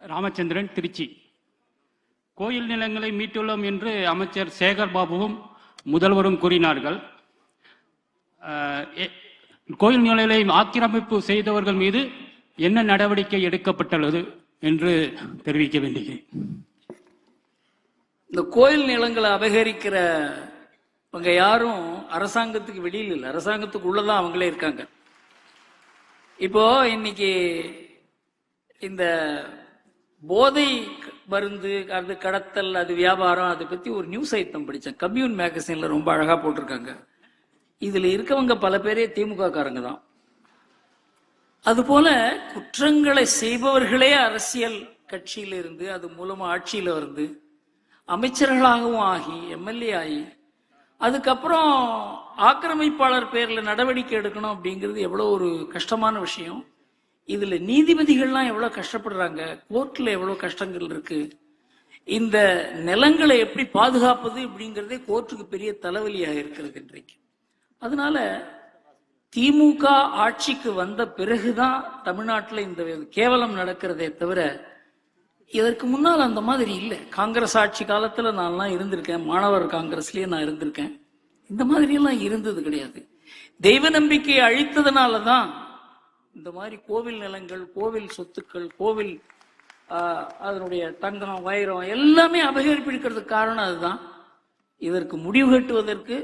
ராமச்சந்திரன் திருச்சி. கோயில் நிலங்களை மீட்டுள்ளோம் என்று அமைச்சர் சேகர் பாபுவும் முதல்வரும் கூறினார்கள். கோயில் நிலைகளை ஆக்கிரமிப்பு செய்தவர்கள் மீது என்ன நடவடிக்கை எடுக்கப்பட்டுள்ளது என்று தெரிவிக்க வேண்டுகிறேன். இந்த கோயில் நிலங்களை அபகரிக்கிற அவங்க யாரும் அரசாங்கத்துக்கு வெளியில் இல்லை. அரசாங்கத்துக்கு உள்ளதான் அவங்களே இருக்காங்க. இப்போ இன்னைக்கு இந்த போதை மருந்து அது கடத்தல் அது வியாபாரம் அதை பத்தி ஒரு நியூஸ் ஐட்டம் படித்தேன் கம்யூன் மேகசின்ல ரொம்ப அழகா போட்டிருக்காங்க. இதுல இருக்கவங்க பல பேரே திமுக காரங்க தான். அதுபோல குற்றங்களை செய்பவர்களே அரசியல் கட்சியில இருந்து அது மூலமா ஆட்சியில வந்து அமைச்சர்களாகவும் ஆகி எம்எல்ஏ ஆகி அதுக்கப்புறம் ஆக்கிரமிப்பாளர் பேர்ல நடவடிக்கை எடுக்கணும் அப்படிங்கிறது எவ்வளவு ஒரு கஷ்டமான விஷயம். இதுல நீதிபதிகள்லாம் எவ்வளவு கஷ்டப்படுறாங்க? கோர்ட்ல எவ்வளவு கஷ்டங்கள் இருக்கு? இந்த நிலங்களை எப்படி பாதுகாப்பது அப்படிங்கிறதே கோர்ட்டுக்கு பெரிய தலைவலியாக இருக்கிறது இன்றைக்கு. அதனால திமுக ஆட்சிக்கு வந்த பிறகுதான் தமிழ்நாட்டில் இந்த கேவலம் நடக்கிறதே தவிர இதற்கு முன்னால் அந்த மாதிரி இல்லை. காங்கிரஸ் ஆட்சி காலத்தில் நான்லாம் இருந்திருக்கேன். மாணவர் காங்கிரஸ்லேயே நான் இருந்திருக்கேன். இந்த மாதிரி எல்லாம் இருந்தது கிடையாது. தெய்வ நம்பிக்கையை அழித்ததுனால தான் இந்த மாதிரி கோவில் நிலங்கள் கோவில் சொத்துக்கள் கோவில் அதனுடைய தங்கம் வைரம் எல்லாமே அபகரிப்பிடிக்கிறதுக்கு காரணம் அதுதான். இதற்கு முடிவு கட்டுவதற்கு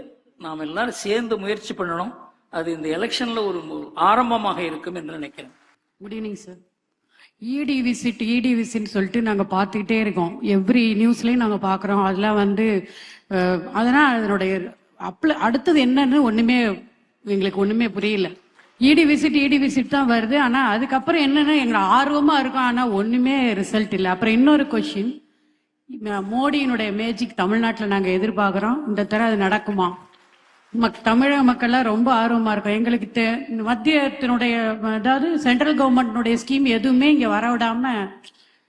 நாம் எல்லாரும் சேர்ந்து முயற்சி பண்ணணும். அது இந்த எலெக்ஷன்ல ஒரு ஆரம்பமாக இருக்கும் என்று நினைக்கிறேன். Good evening sir ED visit ED விசிட்னு சொல்லிட்டு நாங்கள் பார்த்துக்கிட்டே இருக்கோம். எவ்ரி நியூஸ்லேயும் நாங்கள் பார்க்குறோம். அதெல்லாம் வந்து அதனால் அதனுடைய அப்ள அடுத்தது என்னன்னு ஒன்றுமே எங்களுக்கு ஒன்றுமே புரியல. இடி விசிட் இடி விசிட் தான் வருது. ஆனால் அதுக்கப்புறம் என்னென்னா எங்களை ஆர்வமாக இருக்கும். ஆனால் ஒன்றுமே ரிசல்ட் இல்லை. அப்புறம் இன்னொரு கொஷின் மோடியினுடைய மேஜிக் தமிழ்நாட்டில் நாங்கள் எதிர்பார்க்குறோம். இந்த தடவை அது நடக்குமா? மக் தமிழக மக்கள்லாம் ரொம்ப ஆர்வமாக இருக்கும். எங்களுக்கு தெ- இந்த மத்தியத்தினுடைய அதாவது சென்ட்ரல் கவர்மெண்ட்னுடைய ஸ்கீம் எதுவுமே இங்கே வர விடாமல்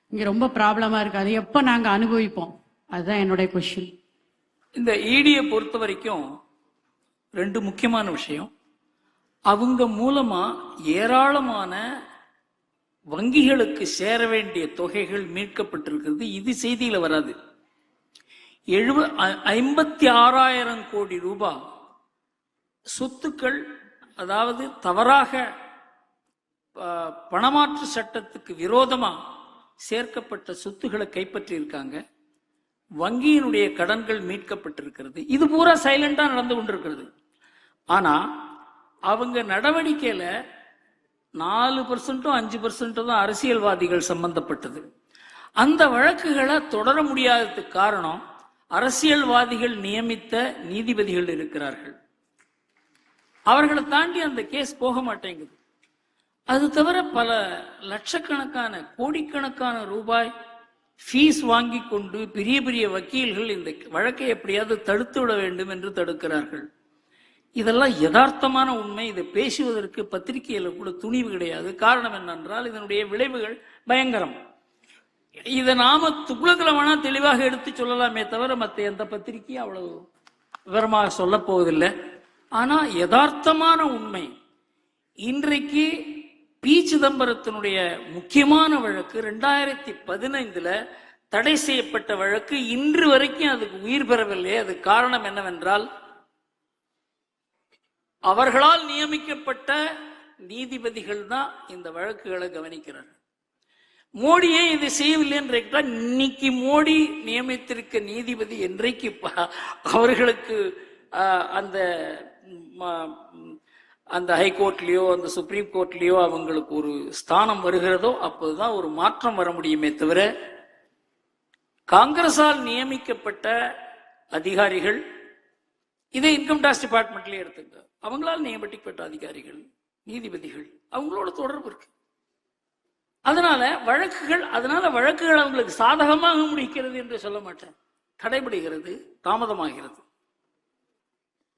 இங்கே ரொம்ப ப்ராப்ளமாக இருக்குது அது எப்போ நாங்கள் அனுபவிப்போம்? அதுதான் என்னுடைய கொஷின் இந்த ஈடியை பொறுத்த வரைக்கும் ரெண்டு முக்கியமான விஷயம். அவங்க மூலமா ஏராளமான வங்கிகளுக்கு சேர வேண்டிய தொகைகள் மீட்கப்பட்டிருக்கிறது. இது செய்தியில வராது. எழுப ஐம்பத்தி ஆறாயிரம் கோடி ரூபாய் சொத்துக்கள் அதாவது தவறாக பணமாற்று சட்டத்துக்கு விரோதமா சேர்க்கப்பட்ட சொத்துக்களை கைப்பற்றி இருக்காங்க வங்கியினுடைய கடன்கள் மீட்கப்பட்டிருக்கிறது. இது பூரா சைலண்டா நடந்து கொண்டிருக்கிறது. ஆனா அவங்க நடவடிக்கையில நாலு பர்சன்ட்டும் அஞ்சு பர்சன்ட்டும் தான் அரசியல்வாதிகள் சம்பந்தப்பட்டது. அந்த வழக்குகளை தொடர முடியாததுக்கு காரணம் அரசியல்வாதிகள் நியமித்த நீதிபதிகள் இருக்கிறார்கள். அவர்களை தாண்டி அந்த கேஸ் போக மாட்டேங்குது. அது தவிர பல லட்சக்கணக்கான கோடிக்கணக்கான ரூபாய் ஃபீஸ் வாங்கி கொண்டு பெரிய பெரிய வக்கீல்கள் இந்த வழக்கை எப்படியாவது தடுத்து விட வேண்டும் என்று தடுக்கிறார்கள். இதெல்லாம் யதார்த்தமான உண்மை. இதை பேசுவதற்கு பத்திரிகையில் கூட துணிவு கிடையாது. காரணம் என்னென்றால் இதனுடைய விளைவுகள் பயங்கரம். இதை நாம துக்குளத்துல வேணா தெளிவாக எடுத்து சொல்லலாமே தவிர மற்ற எந்த பத்திரிகையும் அவ்வளவு விவரமாக சொல்ல போவதில்லை. ஆனால் யதார்த்தமான உண்மை. இன்றைக்கு பி. சிதம்பரத்தினுடைய முக்கியமான வழக்கு ரெண்டாயிரத்தி பதினைந்துல தடை செய்யப்பட்ட வழக்கு இன்று வரைக்கும் அதுக்கு உயிர் பெறவில்லை. அது காரணம் என்னவென்றால் அவர்களால் நியமிக்கப்பட்ட நீதிபதிகள் தான் இந்த வழக்குகளை கவனிக்கிறார்கள் மோடியே இதை செய்யவில்லை என்று இன்னைக்கு மோடி நியமித்திருக்க நீதிபதி என்றைக்கு ப- அவர்களுக்கு அந்த ம- அந்த ஹைகோர்ட்லேயோ அந்த சுப்ரீம் கோர்ட்லேயோ அவங்களுக்கு ஒரு ஸ்தானம் வருகிறதோ அப்போதுதான் ஒரு மாற்றம் வர முடியுமே தவிர காங்கிரஸால் நியமிக்கப்பட்ட அதிகாரிகள் இதை இன்கம் டாக்ஸ் டிபார்ட்மெண்ட்லயே எடுத்துங்க அவங்களால் நியமிக்கப்பட்ட அதிகாரிகள் நீதிபதிகள் அவங்களோட தொடர்பு இருக்கு. அதனால வழக்குகள் அதனால வழக்குகள் அவங்களுக்கு சாதகமாக முடிக்கிறது என்று சொல்ல மாட்டேன். தடைபடுகிறது தாமதமாகிறது.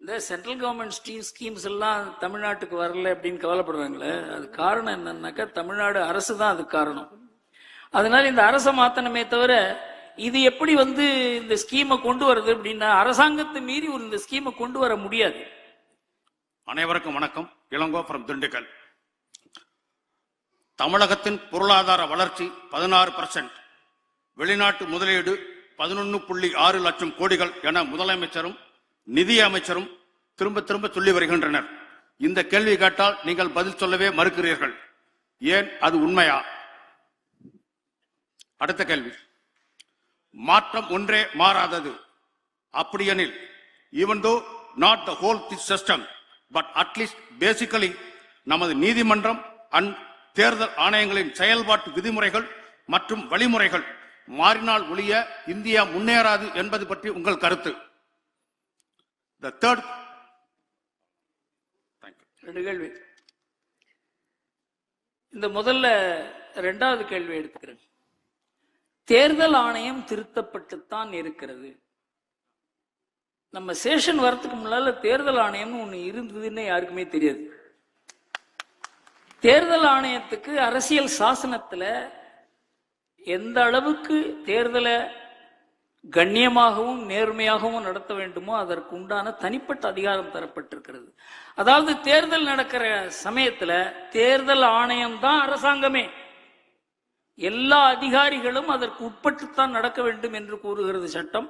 இந்த சென்ட்ரல் கவர்மெண்ட் ஸ்டீம் ஸ்கீம்ஸ் எல்லாம் தமிழ்நாட்டுக்கு வரல அப்படின்னு கவலைப்படுறாங்களே அது காரணம் என்னன்னாக்கா தமிழ்நாடு அரசு தான் அதுக்கு காரணம். அதனால இந்த அரசை மாத்தணுமே தவிர இது எப்படி வந்து இந்த ஸ்கீமை கொண்டு வருது அப்படின்னா அரசாங்கத்தை மீறி ஒரு இந்த ஸ்கீமை கொண்டு வர முடியாது. அனைவருக்கும் வணக்கம். இளங்கோ ஃப்ரம் திண்டுக்கல். தமிழகத்தின் பொருளாதார வளர்ச்சி பதினாறு பர்சன்ட் வெளிநாட்டு முதலீடு பதினொன்று புள்ளி ஆறு லட்சம் கோடிகள் என முதலமைச்சரும் நிதி அமைச்சரும் திரும்ப திரும்ப சொல்லி வருகின்றனர். இந்த கேள்வி கேட்டால் நீங்கள் பதில் சொல்லவே மறுக்கிறீர்கள். ஏன்? அது உண்மையா? அடுத்த கேள்வி. மாற்றம் ஒன்றே மாறாதது. அப்படியெனில் even though not the whole the system but at least basically நமது நீதிமன்றம் அண்ட் தேர்தல் ஆணையங்களின் செயல்பாட்டு விதிமுறைகள் மற்றும் வழிமுறைகள் மாறினால் ஒழிய இந்தியா முன்னேறாது என்பது பற்றி உங்கள் கருத்து. த தேர்ட் ரெண்டு கேள்வி. இந்த முதல்ல ரெண்டாவது கேள்வி எடுத்துக்கிறேன். தேர்தல் ஆணையம் திருத்தப்பட்டுத்தான் இருக்கிறது. நம்ம சேஷன் வரத்துக்கு முன்னால தேர்தல் ஆணையம்னு ஒண்ணு இருந்ததுன்னு யாருக்குமே தெரியாது. தேர்தல் ஆணையத்துக்கு அரசியல் சாசனத்துல எந்த அளவுக்கு தேர்தலை கண்ணியமாகவும் நேர்மையாகவும் நடத்த வேண்டுமோ அதற்கு உண்டான தனிப்பட்ட அதிகாரம் தரப்பட்டிருக்கிறது. அதாவது தேர்தல் நடக்கிற சமயத்துல தேர்தல் ஆணையம் தான் அரசாங்கமே. எல்லா அதிகாரிகளும் அதற்கு உட்பட்டுத்தான் நடக்க வேண்டும் என்று கூறுகிறது சட்டம்.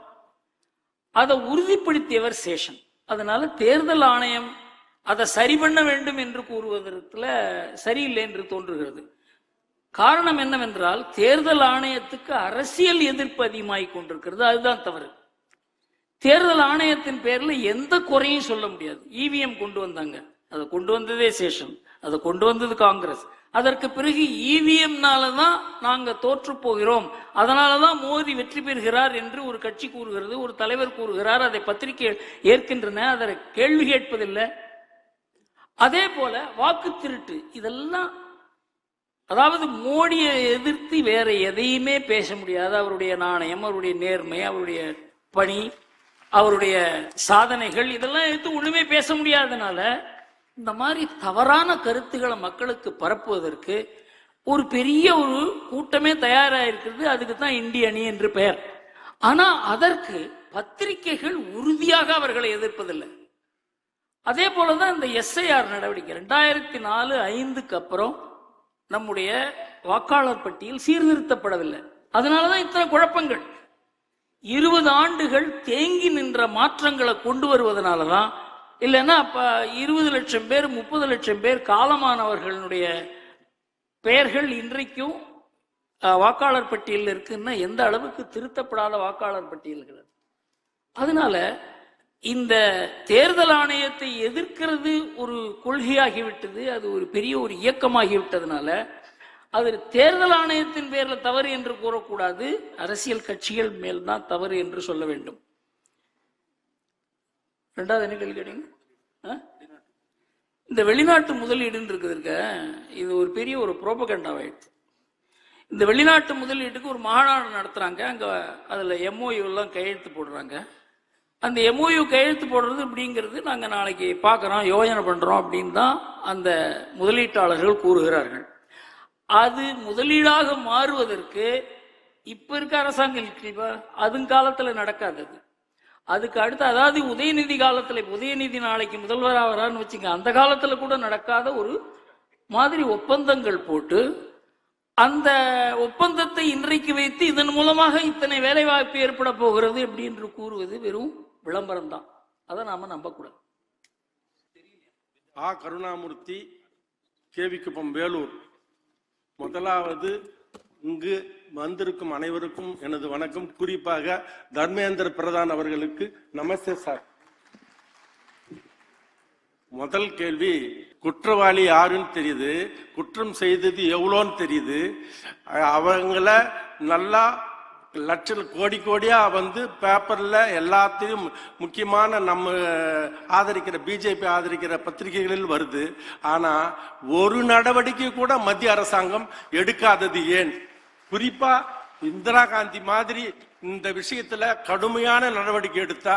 அதை உறுதிப்படுத்தியவர் சேஷன். அதனால தேர்தல் ஆணையம் அதை சரி பண்ண வேண்டும் என்று கூறுவதற்குல சரியில்லை என்று தோன்றுகிறது. காரணம் என்னவென்றால் தேர்தல் ஆணையத்துக்கு அரசியல் எதிர்ப்பு அதிகமாகிக் கொண்டிருக்கிறது. அதுதான் தவறு. தேர்தல் ஆணையத்தின் பேர்ல எந்த குறையும் சொல்ல முடியாது. இவிஎம் கொண்டு வந்தாங்க. அதை கொண்டு வந்ததே சேஷன். அதை கொண்டு வந்தது காங்கிரஸ். அதற்கு பிறகு இவிஎம்னால தான் நாங்கள் தோற்று போகிறோம். அதனால தான் மோடி வெற்றி பெறுகிறார் என்று ஒரு கட்சி கூறுகிறது ஒரு தலைவர் கூறுகிறார் அதை பத்திரிகை ஏற்கின்றன அதை கேள்வி கேட்பதில்லை. அதே போல வாக்கு திருட்டு இதெல்லாம் அதாவது மோடியை எதிர்த்து வேற எதையுமே பேச முடியாது. அவருடைய நாணயம் அவருடைய நேர்மை அவருடைய பணி அவருடைய சாதனைகள் இதெல்லாம் எடுத்து ஒன்றுமே பேச முடியாதனால இந்த மாதிரி தவறான கருத்துக்களை மக்களுக்கு பரப்புவதற்கு ஒரு பெரிய ஒரு கூட்டமே தயாராக இருக்கிறது அதுக்கு தான் இந்திய அணி என்று பெயர். ஆனா அதற்கு பத்திரிகைகள் உறுதியாக அவர்களை எதிர்ப்பதில்லை. அதே போலதான் இந்த எஸ்ஐஆர் நடவடிக்கை. ரெண்டாயிரத்தி நாலு ஐந்துக்கு அப்புறம் நம்முடைய வாக்காளர் பட்டியல் சீர்திருத்தப்படவில்லை. அதனாலதான் இத்தனை குழப்பங்கள். இருபது ஆண்டுகள் தேங்கி நின்ற மாற்றங்களை கொண்டு வருவதனாலதான் இல்லைன்னா அப்போ இருபது லட்சம் பேர் முப்பது லட்சம் பேர் காலமானவர்களுடைய பெயர்கள் இன்றைக்கும் வாக்காளர் பட்டியலில் இருக்குன்னா எந்த அளவுக்கு திருத்தப்படாத வாக்காளர் பட்டியல்கள் அதனால இந்த தேர்தல் ஆணையத்தை எதிர்க்கிறது ஒரு கொள்கையாகிவிட்டது அது ஒரு பெரிய ஒரு இயக்கமாகிவிட்டதுனால அது தேர்தல் ஆணையத்தின் பேரில் தவறு என்று கூறக்கூடாது அரசியல் கட்சிகள் மேல் தான் தவறு என்று சொல்ல வேண்டும். ரெண்டாவது என்ன கேள்வி கேட்டீங்க? ஆ? இந்த வெளிநாட்டு முதலீடுன்னு இருக்குது இருக்க இது ஒரு பெரிய ஒரு புரோபகண்டாவாயிடுச்சு. இந்த வெளிநாட்டு முதலீட்டுக்கு ஒரு மாநாடு நடத்துகிறாங்க அங்கே அதில் எம்ஓயூலாம் கையெழுத்து போடுறாங்க. அந்த எம்ஓயு கையெழுத்து போடுறது அப்படிங்கிறது நாங்கள் நாளைக்கு பார்க்குறோம் யோஜனை பண்ணுறோம் அப்படின்னு தான் அந்த முதலீட்டாளர்கள் கூறுகிறார்கள். அது முதலீடாக மாறுவதற்கு இப்போ இருக்க அரசாங்கம் இருக்கு அதுங்காலத்துல நடக்காதது. அது அதுக்கு அடுத்து அதாவது உதயநிதி காலத்துல உதயநிதி நாளைக்கு முதல்வராக வரான்னு வச்சுங்க அந்த காலத்துல கூட நடக்காத ஒரு மாதிரி ஒப்பந்தங்கள் போட்டு அந்த ஒப்பந்தத்தை இன்றைக்கு வைத்து இதன் மூலமாக இத்தனை வேலைவாய்ப்பு ஏற்பட போகிறது அப்படின்னு கூறுவது வெறும் விளம்பரம் தான் அதை நாம நம்பக்கூடாது. ஆ. கருணாமூர்த்தி கேவிக்குப்பம் வேலூர். முதலாவது இங்கு வந்திருக்கும் அனைவருக்கும் எனது வணக்கம். குறிப்பாக தர்மேந்திர பிரதான் அவர்களுக்கு நமஸ்தே சார். முதல் கேள்வி குற்றவாளி யாருன்னு தெரியுது. குற்றம் செய்தது எவ்வளோன்னு தெரியுது. அவங்கள நல்லா லட்ச கோடி கோடியா வந்து பேப்பர்ல எல்லாத்தையும் முக்கியமான நம்ம ஆதரிக்கிற பிஜேபி ஆதரிக்கிற பத்திரிகைகளில் வருது. ஆனா ஒரு நடவடிக்கை கூட மத்திய அரசாங்கம் எடுக்காதது ஏன்? குறிப்பா இந்திரா காந்தி மாதிரி இந்த விஷயத்துல கடுமையான நடவடிக்கை எடுத்தா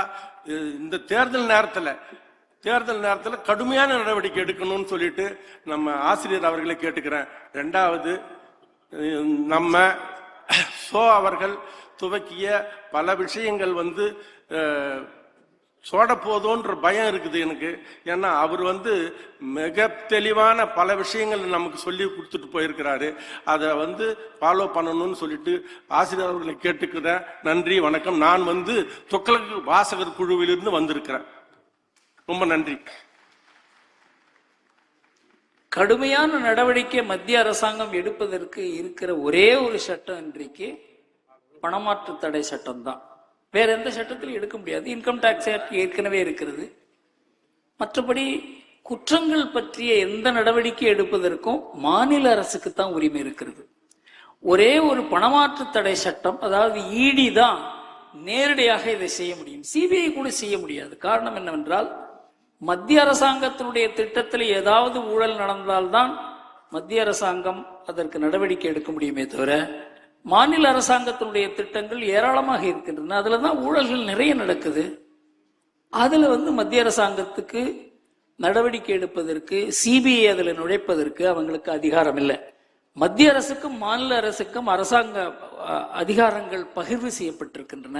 இந்த தேர்தல் நேரத்துல தேர்தல் நேரத்துல கடுமையான நடவடிக்கை எடுக்கணும்னு சொல்லிட்டு நம்ம ஆசிரியர் அவர்களை கேட்டுக்கிறேன். ரெண்டாவது நம்ம சோ அவர்கள் துவக்கிய பல விஷயங்கள் வந்து சோட போதோன்ற பயம் இருக்குது எனக்கு. ஏன்னா அவர் வந்து மிக தெளிவான பல விஷயங்கள் நமக்கு சொல்லி கொடுத்துட்டு போயிருக்கிறாரு. அதை வந்து ஃபாலோ பண்ணணும்னு சொல்லிட்டு ஆசிரியர் அவர்களை கேட்டுக்கிறேன். நன்றி வணக்கம். நான் வந்து தொக்கலக்கு வாசகர் குழுவிலிருந்து வந்திருக்கிறேன். ரொம்ப நன்றி. கடுமையான நடவடிக்கை மத்திய அரசாங்கம் எடுப்பதற்கு இருக்கிற ஒரே ஒரு சட்டம் இன்றைக்கு பணமாற்று தடை சட்டம் தான் வேற எந்த சட்டத்திலும் எடுக்க முடியாது. இன்கம் டாக்ஸ் ஆக்ட் ஏற்கனவே இருக்கிறது. மற்றபடி குற்றங்கள் பற்றிய எந்த நடவடிக்கை எடுப்பதற்கும் மாநில அரசுக்கு தான் உரிமை இருக்கிறது. ஒரே ஒரு பணமாற்று தடை சட்டம் அதாவது இடி தான் நேரடியாக இதை செய்ய முடியும். சிபிஐ கூட செய்ய முடியாது. காரணம் என்னவென்றால் மத்திய அரசாங்கத்தினுடைய திட்டத்தில் ஏதாவது ஊழல் நடந்தால்தான் மத்திய அரசாங்கம் அதற்கு நடவடிக்கை எடுக்க முடியுமே தவிர மாநில அரசாங்கத்தினுடைய திட்டங்கள் ஏராளமாக இருக்கின்றன. அதில் தான் ஊழல்கள் நிறைய நடக்குது. அதில் வந்து மத்திய அரசாங்கத்துக்கு நடவடிக்கை எடுப்பதற்கு சிபிஐ அதில் நுழைப்பதற்கு அவங்களுக்கு அதிகாரம் இல்லை. மத்திய அரசுக்கும் மாநில அரசுக்கும் அரசாங்க அதிகாரங்கள் பகிர்வு செய்யப்பட்டிருக்கின்றன.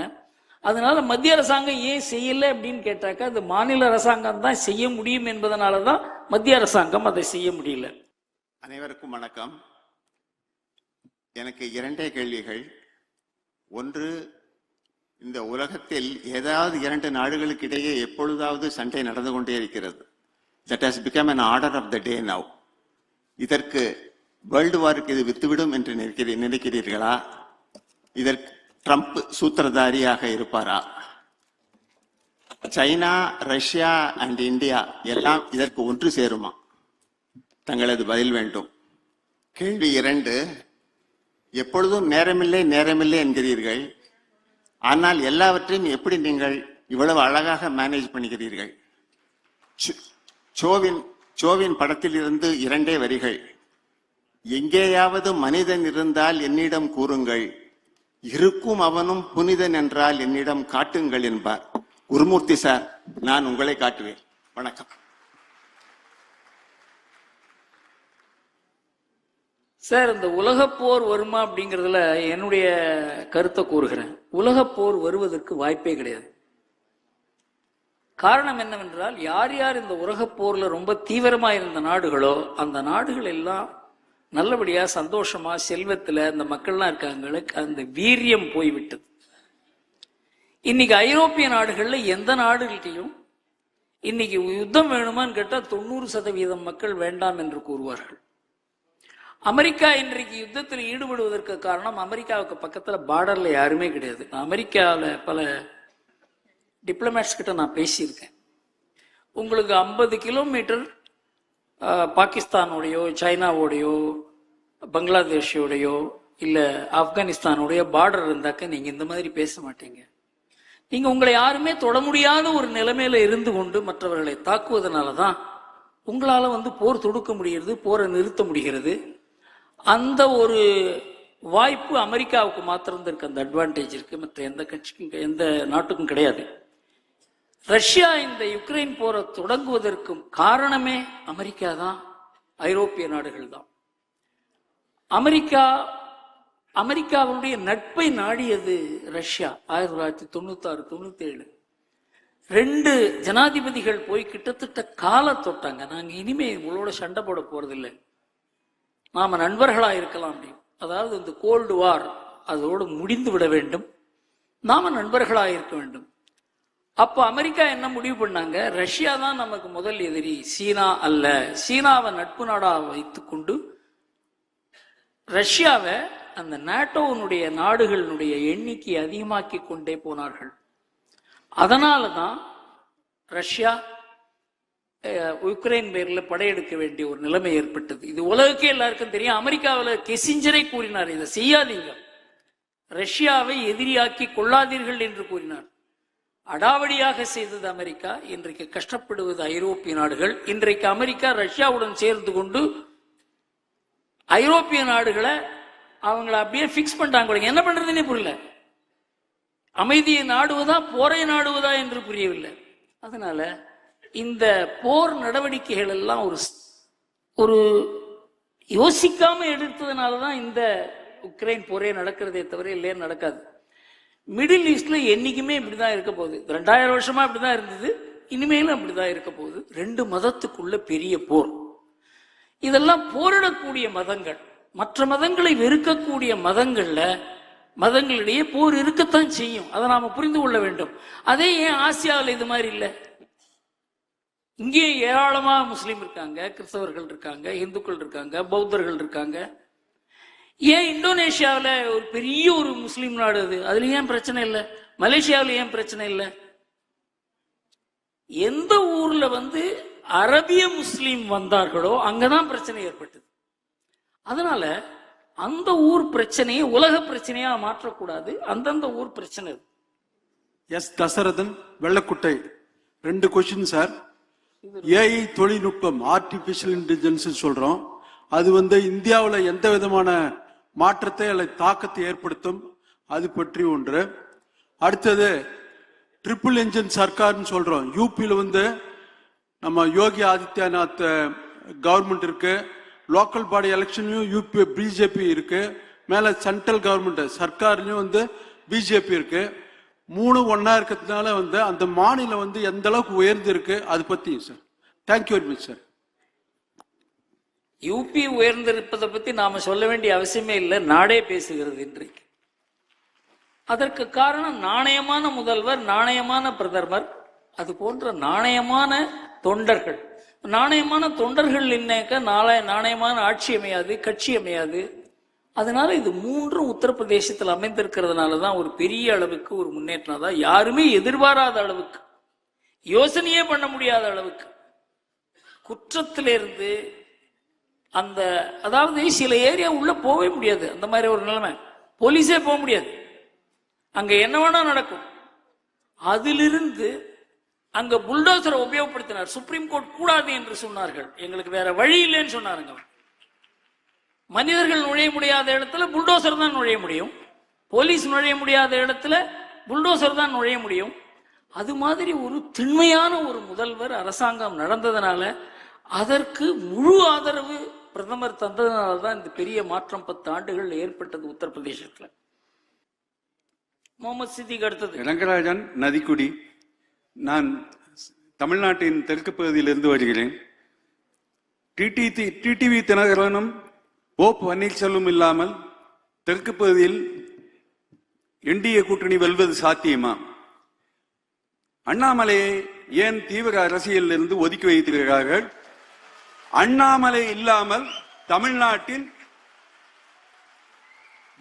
அதனால மத்திய அரசாங்கம் ஏன் செய்யலை அப்படின்னு கேட்டாக்கா அது மாநில அரசாங்கம் தான் செய்ய முடியும் என்பதனால தான் மத்திய அரசாங்கம் அதை செய்ய முடியல. அனைவருக்கும் வணக்கம். எனக்கு இரண்டே கேள்விகள். ஒன்று இந்த உலகத்தில் ஏதாவது இரண்டு நாடுகளுக்கு இடையே எப்பொழுதாவது சண்டை நடந்து கொண்டே இருக்கிறது. That has become an order of the day now இதற்கு வேர்ல்டு வாருக்கு இது வித்துவிடும் என்று நினைக்கிறீ- நினைக்கிறீர்களா? இதற்கு ட்ரம்ப் சூத்திரதாரியாக இருப்பாரா? சைனா ரஷ்யா அண்ட் இந்தியா எல்லாம் இதற்கு ஒன்று சேருமா? தங்களது பதில் வேண்டும். கேள்வி இரண்டு எப்பொழுதும் நேரமில்லை நேரமில்லை என்கிறீர்கள். ஆனால் எல்லாவற்றையும் எப்படி நீங்கள் இவ்வளவு அழகாக மேனேஜ் பண்ணுகிறீர்கள்? சோவின் சோவின் படத்தில் இருந்து இரண்டே வரிகள். எங்கேயாவது மனிதன் இருந்தால் என்னிடம் கூறுங்கள். இருக்கும் அவனும் புனிதன் என்றால் என்னிடம் காட்டுங்கள் என்பார். குருமூர்த்தி சார் நான் உங்களை காட்டுவேன். வணக்கம். சார் இந்த உலகப்போர் வருமா அப்படிங்கிறதுல என்னுடைய கருத்தை கூறுகிறேன். உலகப்போர் வருவதற்கு வாய்ப்பே கிடையாது. காரணம் என்னவென்றால் யார் யார் இந்த உலகப்போரில் ரொம்ப தீவிரமாக இருந்த நாடுகளோ அந்த நாடுகள் எல்லாம் நல்லபடியாக சந்தோஷமாக செல்வத்தில் அந்த மக்கள்லாம் இருக்காங்களுக்கு அந்த வீரியம் போய்விட்டது. இன்னைக்கு ஐரோப்பிய நாடுகளில் எந்த நாடுகிட்டையும் இன்னைக்கு யுத்தம் வேணுமான்னு கேட்டால் தொண்ணூறு சதவீதம் மக்கள் வேண்டாம் என்று கூறுவார்கள். அமெரிக்கா இன்றைக்கு யுத்தத்தில் ஈடுபடுவதற்கு காரணம் அமெரிக்காவுக்கு பக்கத்துல பார்டர்ல யாருமே கிடையாது. நான் அமெரிக்காவில் பல டிப்ளமேட்ஸ் கிட்ட நான் பேசியிருக்கேன். உங்களுக்கு ஐம்பது கிலோமீட்டர் பாகிஸ்தானோடையோ சைனாவோடையோ பங்களாதேஷோடையோ இல்லை ஆப்கானிஸ்தானுடைய பார்டர் இருந்தாக்க நீங்கள் இந்த மாதிரி பேச மாட்டீங்க. நீங்கள் உங்களை யாருமே தொட முடியாத ஒரு நிலைமையில இருந்து கொண்டு மற்றவர்களை தாக்குவதனால தான் உங்களால் வந்து போர் தொடுக்க முடிகிறது போரை நிறுத்த முடிகிறது. அந்த ஒரு வாய்ப்பு அமெரிக்காவுக்கு மாத்திரம் இருக்கு. அந்த அட்வான்டேஜ் இருக்கு. மற்ற எந்த கட்சிக்கும் எந்த நாட்டுக்கும் கிடையாது. ரஷ்யா இந்த யுக்ரைன் போரை தொடங்குவதற்கும் காரணமே அமெரிக்கா தான் ஐரோப்பிய நாடுகள் தான் அமெரிக்கா அமெரிக்காவுடைய நட்பை நாடியது ரஷ்யா. ஆயிரத்தி தொள்ளாயிரத்தி தொண்ணூத்தாறு தொண்ணூத்தி ஏழு ரெண்டு ஜனாதிபதிகள் போய் கிட்டத்தட்ட காலை தொட்டாங்க நாங்கள் இனிமே உங்களோட சண்டை போட போறதில்லை. நாம் நண்பர்களாக இருக்கலாம் அப்படி. அதாவது இந்த கோல்டு வார் அதோடு முடிந்து விட வேண்டும். நாம் நண்பர்களாக இருக்க வேண்டும். அப்போ அமெரிக்கா என்ன முடிவு பண்ணாங்க? ரஷ்யா தான் நமக்கு முதல் எதிரி. சீனா அல்ல. சீனாவை நட்பு நாடாக வைத்துக்கொண்டு ரஷ்யாவை அந்த நாட்டோனுடைய நாடுகளினுடைய எண்ணிக்கை அதிகமாக்கி கொண்டே போனார்கள். அதனால தான் ரஷ்யா உக்ரைன் பேரில் படையெடுக்க வேண்டிய ஒரு நிலைமை ஏற்பட்டது. இது உலகுக்கே எல்லாருக்கும் தெரியும். அமெரிக்காவில் கெசிஞ்சரை கூறினார் இதை. செய்யாதீங்க. ரஷ்யாவை எதிரியாக்கி கொள்ளாதீர்கள் என்று கூறினார். அடாவடியாக செய்தது அமெரிக்கா. இன்றைக்கு கஷ்டப்படுவது ஐரோப்பிய நாடுகள். இன்றைக்கு அமெரிக்கா ரஷ்யாவுடன் சேர்ந்து கொண்டு ஐரோப்பிய நாடுகளை அவங்கள அப்படியே ஃபிக்ஸ் பண்ணிட்டாங்க என்ன பண்றதுன்னே புரியல. அமைதியை நாடுவதா போரை நாடுவதா என்று புரியவில்லை. அதனால இந்த போர் நடவடிக்கைகள் எல்லாம் ஒரு ஸ்- ஒரு யோசிக்காம எடுத்ததுனால தான் இந்த உக்ரைன் போரே நடக்கிறதே தவிர இல்லையே நடக்காது. மிடில் ஈஸ்ட்ல என்னைக்குமே இப்படிதான் இருக்க போகுது. ரெண்டாயிரம் வருஷமா இப்படிதான் இருந்தது. இனிமேலும் அப்படிதான் இருக்க போகுது. ரெண்டு மதத்துக்குள்ள பெரிய போர். இதெல்லாம் போரிடக்கூடிய மதங்கள். மற்ற மதங்களை வெறுக்கக்கூடிய மதங்கள்ல மதங்களிடையே போர் இருக்கத்தான் செய்யும். அதை நாம புரிந்து கொள்ள வேண்டும். அதே ஏன் ஆசியாவில் இது மாதிரி இல்லை? இங்கேயும் ஏராளமாக முஸ்லீம் இருக்காங்க கிறிஸ்தவர்கள் இருக்காங்க இந்துக்கள் இருக்காங்க பௌத்தர்கள் இருக்காங்க. ஏன் இந்தோனேஷியாவில் ஒரு பெரிய ஒரு முஸ்லீம் நாடு அது? அதுல ஏன் பிரச்சனை இல்லை? மலேசியாவில் ஏன் பிரச்சனை இல்லை? எந்த ஊர்ல வந்து அரபிய முஸ்லீம் வந்தார்களோ அங்கதான் பிரச்சனை ஏற்பட்டது. அதனால அந்த ஊர் பிரச்சனையை உலக பிரச்சனையா மாற்றக்கூடாது. அந்தந்த ஊர் பிரச்சனை எஸ் தசரதன் வெள்ளக்குட்டை. ரெண்டு கொஸ்டின் சார் ஏஐ தொழில்நுட்பம் ஆர்டிபிஷியல் இன்டெலிஜென்ஸ் சொல்றோம். அது வந்து இந்தியாவில் எந்த விதமான மாற்றத்தை அல்லது தாக்கத்தை ஏற்படுத்தும். அது பற்றி ஒன்று. அடுத்தது ட்ரிபிள் என்ஜின் சர்க்கார்னு சொல்றோம். யூபியில் வந்து நம்ம யோகி ஆதித்யநாத் கவர்மெண்ட் இருக்கு. லோக்கல் பாடி எலெக்ஷன்லையும் யூபி பிஜேபி இருக்கு. மேலே சென்ட்ரல் கவர்மெண்ட் சர்க்கார்லையும் வந்து பிஜேபி இருக்குது மூணு ஒன்னா இருக்கிறதுனால வந்து அந்த மாநிலம் வந்து எந்த அளவுக்கு உயர்ந்து இருக்கு அது பத்தி sir thank you very much sir UP உயர்ந்திருப்பதை பத்தி நாம சொல்ல வேண்டிய அவசியமே இல்லை. நாடே பேசுகிறது இன்றைக்கு. அதற்கு காரணம் நாணயமான முதல்வர் நாணயமான பிரதமர் அது போன்ற நாணயமான தொண்டர்கள். நாணயமான தொண்டர்கள் இல்லைனாக்க நாளை நாணயமான ஆட்சி அமையாது கட்சி அமையாது. அதனால இது மூன்றும் உத்தரப்பிரதேசத்தில் அமைந்திருக்கிறதுனால தான் ஒரு பெரிய அளவுக்கு ஒரு முன்னேற்றம். தான் யாருமே எதிர்பாராத அளவுக்கு யோசனையே பண்ண முடியாத அளவுக்கு குற்றத்திலிருந்து அந்த அதாவது சில ஏரியா உள்ள போகவே முடியாது. அந்த மாதிரி ஒரு நிலைமை. போலீஸே போக முடியாது. அங்க என்ன வேணா நடக்கும். அதிலிருந்து அங்க புல்டோசரை உபயோகப்படுத்தினார். சுப்ரீம் கோர்ட் கூடாது என்று சொன்னார்கள். எங்களுக்கு வேற வழி இல்லைன்னு சொன்னாருங்க மனிதர்கள் நுழைய முடியாத இடத்துல புல்டோசர் தான் நுழைய முடியும். போலீஸ் நுழைய முடியாத இடத்துல புல்டோசர் தான் நுழைய முடியும். அது மாதிரி ஒரு திண்மையான ஒரு முதல்வர் அரசாங்கம் நடந்ததுனால அதற்கு முழு ஆதரவு பிரதமர் தந்ததுனால தான் இந்த பெரிய மாற்றம் பத்து ஆண்டுகள் ஏற்பட்டது உத்தரப்பிரதேசத்தில். முகமது சித்திக் அடுத்தது. ரங்கராஜன் நதிக்குடி. நான் தமிழ்நாட்டின் தெற்கு பகுதியிலிருந்து வருகிறேன். டிடி டிடிவி தினகரனும் ஓ பன்னீர்செல்வம் இல்லாமல் தெற்கு பகுதியில் என்டிஏ கூட்டணி வெல்வது சாத்தியமா? அண்ணாமலையை ஏன் தீவிர அரசியலில் இருந்து ஒதுக்கி வைத்திருக்கிறார்கள்? அண்ணாமலை இல்லாமல் தமிழ்நாட்டில்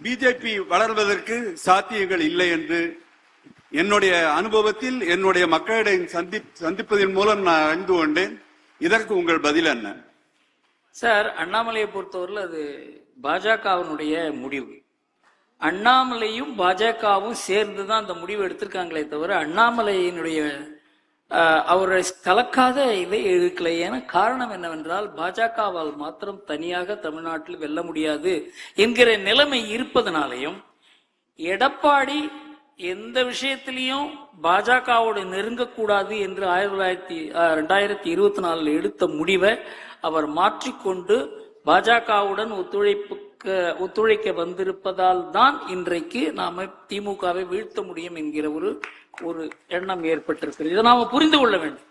பிஜேபி வளர்வதற்கு சாத்தியங்கள் இல்லை என்று என்னுடைய அனுபவத்தில் என்னுடைய மக்களிடம் சந்தி சந்திப்பதன் மூலம் நான் அறிந்து கொண்டேன். இதற்கு உங்கள் பதில் என்ன? சார் அண்ணாமலையை பொறுத்தவரையில் அது பாஜகவினுடைய முடிவு. அண்ணாமலையும் பாஜகவும் சேர்ந்து தான் அந்த முடிவு எடுத்திருக்காங்களே தவிர அண்ணாமலையினுடைய அவரை கலக்காத இதை எழுக்கலை ஏன்னா காரணம் என்னவென்றால் பாஜகவால் மாத்திரம் தனியாக தமிழ்நாட்டில் வெல்ல முடியாது என்கிற நிலைமை இருப்பதனாலையும் எடப்பாடி எந்த விஷயத்திலையும் பாஜகவோடு நெருங்கக்கூடாது என்று ஆயிரத்தி தொள்ளாயிரத்தி ரெண்டாயிரத்தி இருபத்தி நாலில் எடுத்த முடிவை அவர் மாற்றிக்கொண்டு பாஜகவுடன் ஒத்துழைப்புக்கு ஒத்துழைக்க வந்திருப்பதால் தான் இன்றைக்கு நாம திமுகவை வீழ்த்த முடியும் என்கிற ஒரு ஒரு எண்ணம் ஏற்பட்டிருக்கிறது. இதை நாம புரிந்து கொள்ள வேண்டும்.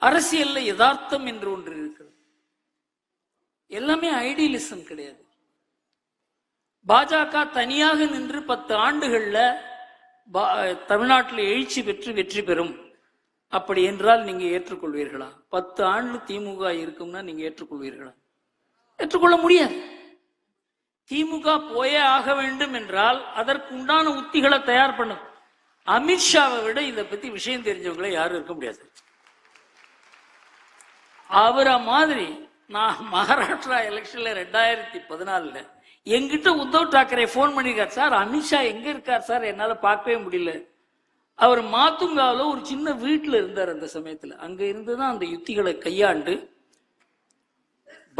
அரசியல்ல யதார்த்தம் என்று ஒன்று இருக்கிறது. எல்லாமே ஐடியலிசம் கிடையாது. பாஜக தனியாக நின்று பத்து ஆண்டுகள்ல பா- தமிழ்நாட்டில் எழுச்சி பெற்று வெற்றி பெறும். அப்படி என்றால் நீங்க ஏற்றுக்கொள்வீர்களா? பத்து ஆண்டு திமுக இருக்கும்னா நீங்க ஏற்றுக்கொள்வீர்களா? ஏற்றுக்கொள்ள முடியாது. திமுக போயே ஆக வேண்டும் என்றால் அதற்குண்டான உத்திகளை தயார் பண்ணும் அமித்ஷாவை விட இதை பத்தி விஷயம் தெரிஞ்சவங்களே யாரும் இருக்க முடியாது. அவரை மாதிரி நான் மகாராஷ்டிரா எலெக்ஷன்ல ரெண்டாயிரத்தி பதினாலுல எங்கிட்ட உத்தவ் தாக்கரே ஃபோன் பண்ணியிருக்காரு சார். அமித்ஷா எங்க இருக்கார் சார்? என்னால பார்க்கவே முடியல. அவர் மாத்துங்காவில் ஒரு சின்ன வீட்டில் இருந்தார் அந்த சமயத்துல. அங்க இருந்து தான் அந்த யுத்திகளை கையாண்டு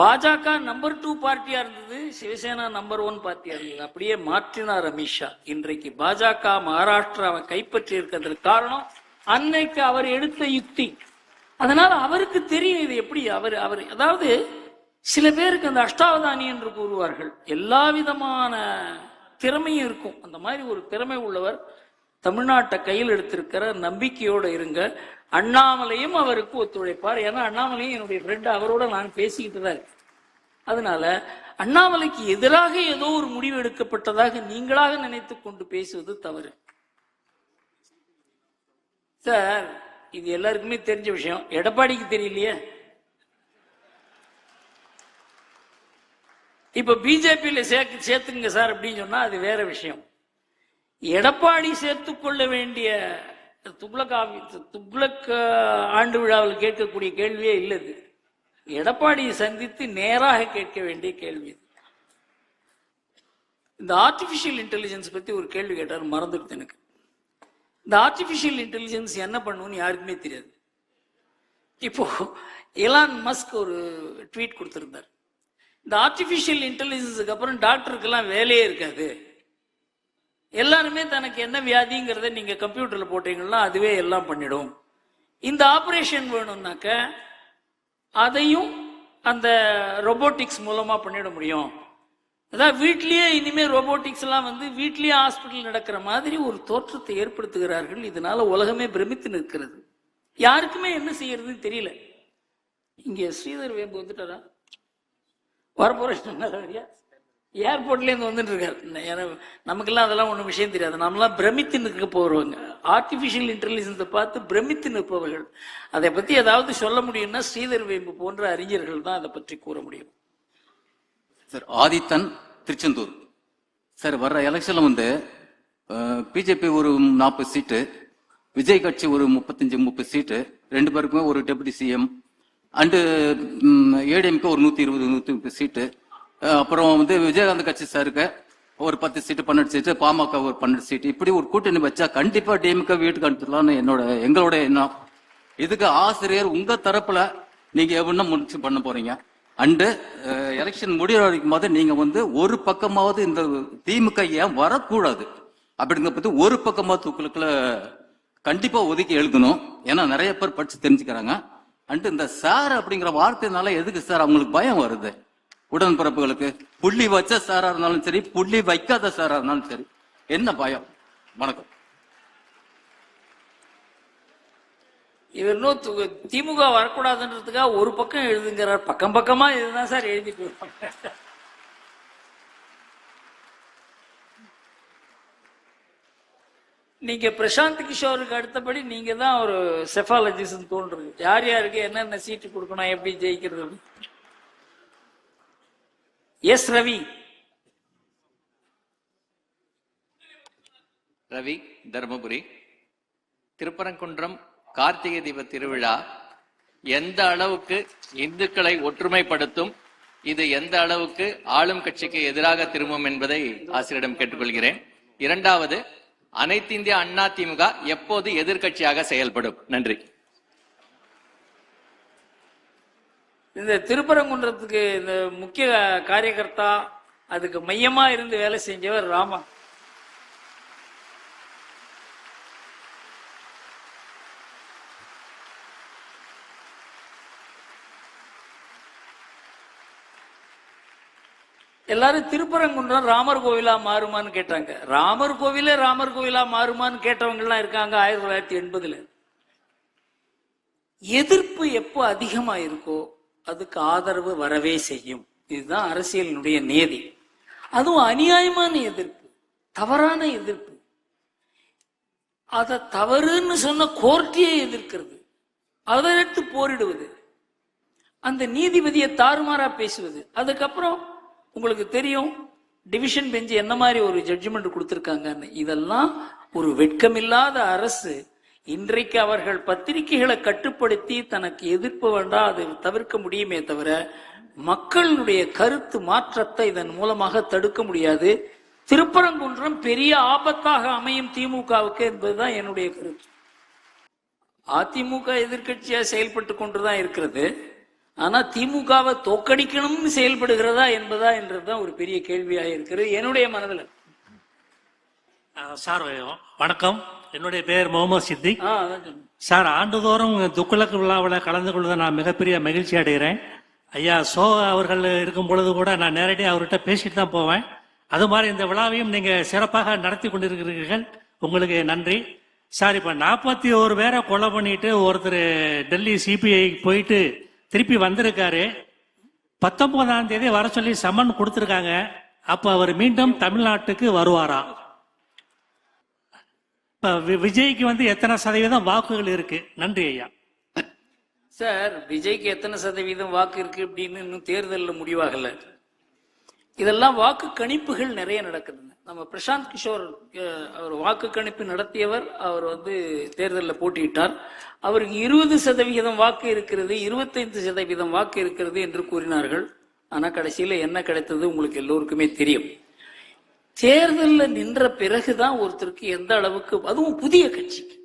பாஜக நம்பர் டூ பார்ட்டியா இருந்தது சிவசேனா நம்பர் ஒன் பார்ட்டியா இருந்தது. அப்படியே மாற்றினார் அமித்ஷா. இன்றைக்கு பாஜக மகாராஷ்டிராவை கைப்பற்றி இருக்கிறதுக்கு காரணம் அன்னைக்கு அவர் எடுத்த யுக்தி அதனால அவருக்கு தெரியும் இது எப்படி அவர் அவர் அதாவது சில பேருக்கு அந்த அஷ்டாவதானி என்று கூறுவார்கள். எல்லா விதமான திறமையும் இருக்கும். அந்த மாதிரி ஒரு திறமை உள்ளவர். தமிழ்நாட்டை கையில் எடுத்திருக்கிற நம்பிக்கையோடு இருங்க. அண்ணாமலையும் அவருக்கு ஒத்துழைப்பார். ஏன்னா அண்ணாமலையும் என்னுடைய ஃப்ரெண்ட் அவரோட நான் பேசிக்கிட்டு தான் இருக்கேன். அதனால அண்ணாமலைக்கு எதிராக ஏதோ ஒரு முடிவு எடுக்கப்பட்டதாக நீங்களாக நினைத்து கொண்டு பேசுவது தவறு. சார் இது எல்லாருக்குமே தெரிஞ்ச விஷயம். எடப்பாடிக்கு தெரியலையே? இப்ப பிஜேபியில சேர்க்க சேர்த்துங்க சார் அப்படின்னு சொன்னா அது வேற விஷயம். எடப்பாடி சேர்த்து கொள்ள வேண்டிய துக்ளக் ஆபி- துக்ளக் ஆண்டு விழாவில் கேட்கக்கூடிய கேள்வியே இல்லை எடப்பாடியை சந்தித்து நேராக கேட்க வேண்டிய கேள்வி இந்த ஆர்டிஃபிஷியல் இன்டெலிஜென்ஸ் பற்றி ஒரு கேள்வி கேட்டார் மறந்துடுது எனக்கு. இந்த ஆர்டிஃபிஷியல் இன்டெலிஜென்ஸ் என்ன பண்ணுன்னு யாருக்குமே தெரியாது. இப்போ எலான் மஸ்க் ஒரு ட்வீட் கொடுத்துருந்தார். இந்த ஆர்டிஃபிஷியல் இன்டெலிஜென்ஸுக்கு அப்புறம் டாக்டருக்கெல்லாம் வேலையே இருக்காது. எல்லாருமே தனக்கு என்ன வியாதிங்கிறத நீங்க கம்ப்யூட்டர்ல போட்டீங்கன்னா அதுவே எல்லாம் பண்ணிடும். இந்த ஆப்ரேஷன் வேணும்னாக்க அதையும் அந்த ரொபோட்டிக்ஸ் மூலமா பண்ணிட முடியும். அதான் வீட்லயே இனிமே ரோபோட்டிக்ஸ் எல்லாம் வந்து வீட்லயே ஹாஸ்பிட்டல் நடக்கிற மாதிரி ஒரு தோற்றத்தை ஏற்படுத்துகிறார்கள். இதனால உலகமே பிரமித்து நிற்கிறது. யாருக்குமே என்ன செய்யறதுன்னு தெரியல. இங்க ஸ்ரீதர் வேம்பு வந்துட்டாரா? வரப்போற ஏர்போர்ட்ல ஏர்போர்ட்லேருந்து வந்துட்டு இருக்காரு. ஏன்னா நமக்கெல்லாம் அதெல்லாம் ஒன்றும் விஷயம் தெரியாது. நம்மளாம் பிரமித்து நிற்க போகிறவங்க ஆர்டிஃபிஷியல் இன்டெலிஜென்ஸை பார்த்து பிரமித்து நிற்பவர்கள். அதை பற்றி ஏதாவது சொல்ல முடியும்னா ஸ்ரீதர் வேம்பு போன்ற அறிஞர்கள் தான் அதை பற்றி கூற முடியும். சார் ஆதித்தன் திருச்செந்தூர். சார் வர்ற எலெக்ஷனில் வந்து பிஜேபி ஒரு நாற்பது சீட்டு விஜய் கட்சி ஒரு முப்பத்தஞ்சு முப்பது சீட்டு ரெண்டு பேருக்குமே ஒரு டெபுட்டி சிஎம் அண்டு ஏடிஎம்கே ஒரு நூற்றி இருபது நூற்றி முப்பது சீட்டு அப்புறம் வந்து விஜயகாந்த் கட்சி சாருக்கு ஒரு பத்து சீட்டு பன்னெண்டு சீட்டு பாமக ஒரு பன்னெண்டு சீட்டு இப்படி ஒரு கூட்டணி வச்சா கண்டிப்பா டிஎம்கே வீட்டுக்கு அனுப்பிடலாம்னு என்னோட எங்களோட எண்ணம். இதுக்கு ஆசிரியர் உங்க தரப்புல நீங்க எவ்வளோ முடிச்சு பண்ண போறீங்க? அண்டு எலெக்ஷன் முடிகிற வரைக்கும் போது நீங்க வந்து ஒரு பக்கமாவது இந்த திமுக ஏன் வரக்கூடாது? அப்படிங்கிற பத்தி ஒரு பக்கமா தூக்குலுக்குள்ள கண்டிப்பா ஒதுக்கி எழுதணும். ஏன்னா நிறைய பேர் படிச்சு தெரிஞ்சுக்கிறாங்க. அண்டு இந்த சார் அப்படிங்கிற வார்த்தையினால எதுக்கு சார் அவங்களுக்கு பயம் வருது? உடன்பிறப்புகளுக்கு. புள்ளி வச்ச சாரா இருந்தாலும் சரி புள்ளி வைக்காத சாரா இருந்தாலும் சரி. என்ன பயம்? வணக்கம். இவர் இன்னும் திமுக வரக்கூடாதுன்றதுக்காக ஒரு பக்கம் எழுதுங்கிறார். பக்கம் பக்கமா இதுதான் சார் எழுதிட்டு வருவாங்க. நீங்க பிரசாந்த் கிஷோருக்கு அடுத்தபடி நீங்க தான் ஒரு செஃபாலஜிஸ்ட் தோன்றுறது யார் யாருக்கு என்னென்ன சீட்டு கொடுக்கணும் எப்படி ஜெயிக்கிறது எஸ் ரவி. ரவி தர்மபுரி. திருப்பரங்குன்றம் கார்த்திகை தீப திருவிழா எந்த அளவுக்கு இந்துக்களை ஒற்றுமைப்படுத்தும் இது எந்த அளவுக்கு ஆளும் கட்சிக்கு எதிராக திரும்பும் என்பதை ஆசிரியரிடம் கேட்டுக்கொள்கிறேன். இரண்டாவது அனைத்து இந்திய அண்ணா திமுக எப்போது எதிர்க்கட்சியாக செயல்படும்? நன்றி. இந்த திருப்பரங்குன்றத்துக்கு இந்த முக்கிய காரியகர்த்தா அதுக்கு மையமா இருந்து வேலை செஞ்சவர் ராமா எல்லாரும் திருப்பரங்குன்றம் ராமர் கோவிலா மாறுமான்னு கேட்டாங்க. ராமர் கோவிலே ராமர் கோவிலா மாறுமான்னு கேட்டவங்க எல்லாம் இருக்காங்க ஆயிரத்தி தொள்ளாயிரத்தி எண்பதுல. எதிர்ப்பு எப்போ அதிகமா இருக்கோ அதுக்கு ஆதரவு வரவே செய்யும். இதுதான் அரசியலினுடைய நேதி. அதுவும் அநியாயமான எதிர்ப்பு தவறான எதிர்ப்பு. அதை தவறுன்னு சொன்ன கோர்ட்டையே எதிர்க்கிறது. அதை எடுத்து போரிடுவது. அந்த நீதிபதியை தாறுமாறா பேசுவது. அதுக்கப்புறம் உங்களுக்கு தெரியும் டிவிஷன் பெஞ்சு என்ன மாதிரி ஒரு ஜட்ஜ்மெண்ட் கொடுத்துருக்காங்கன்னு. இதெல்லாம் ஒரு வெட்கமில்லாத அரசு இன்றைக்கு அவர்கள் பத்திரிகைகளை கட்டுப்படுத்தி தனக்கு எதிர்ப்பு வேண்டாம் அதை தவிர்க்க முடியுமே தவிர மக்களுடைய கருத்து மாற்றத்தை இதன் மூலமாக தடுக்க முடியாது. திருப்பரங்குன்றம் பெரிய ஆபத்தாக அமையும் திமுகவுக்கு என்பதுதான் என்னுடைய கருத்து. அதிமுக எதிர்கட்சியா செயல்பட்டு கொண்டுதான் இருக்கிறது. ஆனா திமுகவை தோக்கடிக்கணும்னு செயல்படுகிறதா என்பதா என்றதுதான் ஒரு பெரிய கேள்வியாக இருக்கிறது. என்னுடைய மனதில். சார் வணக்கம். என்னுடைய பெயர் முகமது சித்திக். சார் ஆண்டுதோறும் துக்குலக்கு விழாவில் கலந்து கொள்வதை நான் மிகப்பெரிய மகிழ்ச்சி அடைகிறேன். ஐயா சோ அவர்கள் இருக்கும் பொழுது கூட நான் நேரடியாக அவர்கிட்ட பேசிட்டு தான் போவேன். அது மாதிரி இந்த விழாவையும் நீங்க சிறப்பாக நடத்தி கொண்டிருக்கிறீர்கள். உங்களுக்கு நன்றி. சார் இப்ப நாற்பத்தி ஒரு பேரை கொலை பண்ணிட்டு ஒருத்தர் டெல்லி சிபிஐ போயிட்டு திருப்பி வந்திருக்காரு. பத்தொன்பதாம் தேதி வர சொல்லி சம்மன் கொடுத்திருக்காங்க. அப்ப அவர் மீண்டும் தமிழ்நாட்டுக்கு வருவாரா? விஜய்க்கு வந்து எத்தனை சதவீதம் வாக்குகள் இருக்கு? நன்றி ஐயா. சார் விஜய்க்கு எத்தனை சதவீதம் வாக்கு இருக்கு அப்படின்னு இன்னும் தேர்தலில் முடிவாகல. இதெல்லாம் வாக்கு கணிப்புகள் நிறைய நடக்குதுங்க. நம்ம பிரசாந்த் கிஷோர் அவர் வாக்கு கணிப்பு நடத்தியவர் அவர் வந்து தேர்தலில் போட்டியிட்டார். அவருக்கு இருபது சதவிகிதம் வாக்கு இருக்கிறது இருபத்தைந்து சதவீதம் வாக்கு இருக்கிறது என்று கூறினார்கள். ஆனால் கடைசியில் என்ன கிடைத்தது உங்களுக்கு எல்லோருக்குமே தெரியும். தேர்தலில் நின்ற பிறகுதான் ஒருத்தருக்கு எந்த அளவுக்கு அதுவும் புதிய கட்சி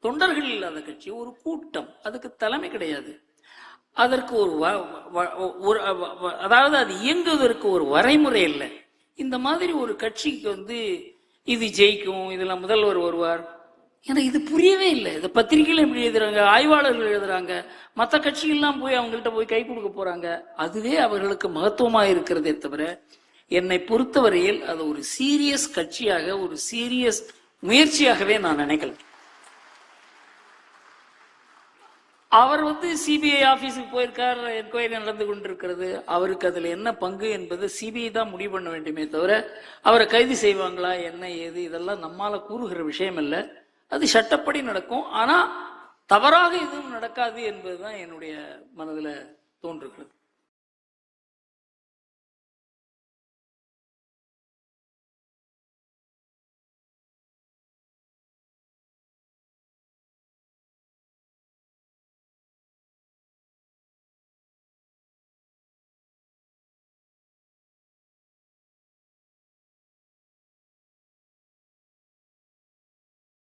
தொண்டர்கள் இல்லாத கட்சி ஒரு கூட்டம். அதுக்கு தலைமை கிடையாது. அதற்கு ஒரு வ- வ- ஒரு அதாவது அது இயங்குவதற்கு ஒரு வரைமுறை இல்லை. இந்த மாதிரி ஒரு கட்சிக்கு வந்து இது ஜெயிக்கும் இதெல்லாம் முதல்வர் வருவார். ஏன்னா இது புரியவே இல்லை. இந்த பத்திரிகையில எப்படி எழுதுறாங்க ஆய்வாளர்கள் எழுதுறாங்க மற்ற கட்சிகள்லாம் போய் அவங்கள்ட்ட போய் கை கொடுக்க போறாங்க. அதுவே அவர்களுக்கு மகத்துவமாக இருக்கிறதே தவிர என்னை பொறுத்தவரையில் அது ஒரு சீரியஸ் கட்சியாக ஒரு சீரியஸ் முயற்சியாகவே நான் நினைக்கல. அவர் வந்து சிபிஐ ஆபீஸுக்கு போயிருக்கார் என்கொயரி நடந்து கொண்டிருக்கிறது. அவருக்கு அதுல என்ன பங்கு என்பது சிபிஐ தான் முடிவு பண்ண வேண்டுமே தவிர அவரை கைது செய்வாங்களா என்ன ஏது இதெல்லாம் நம்மால கூறுகிற விஷயம் இல்லை. அது சட்டப்படி நடக்கும். ஆனா தவறாக எதுவும் நடக்காது என்பதுதான் என்னுடைய மனதில் தோன்றுகிறது.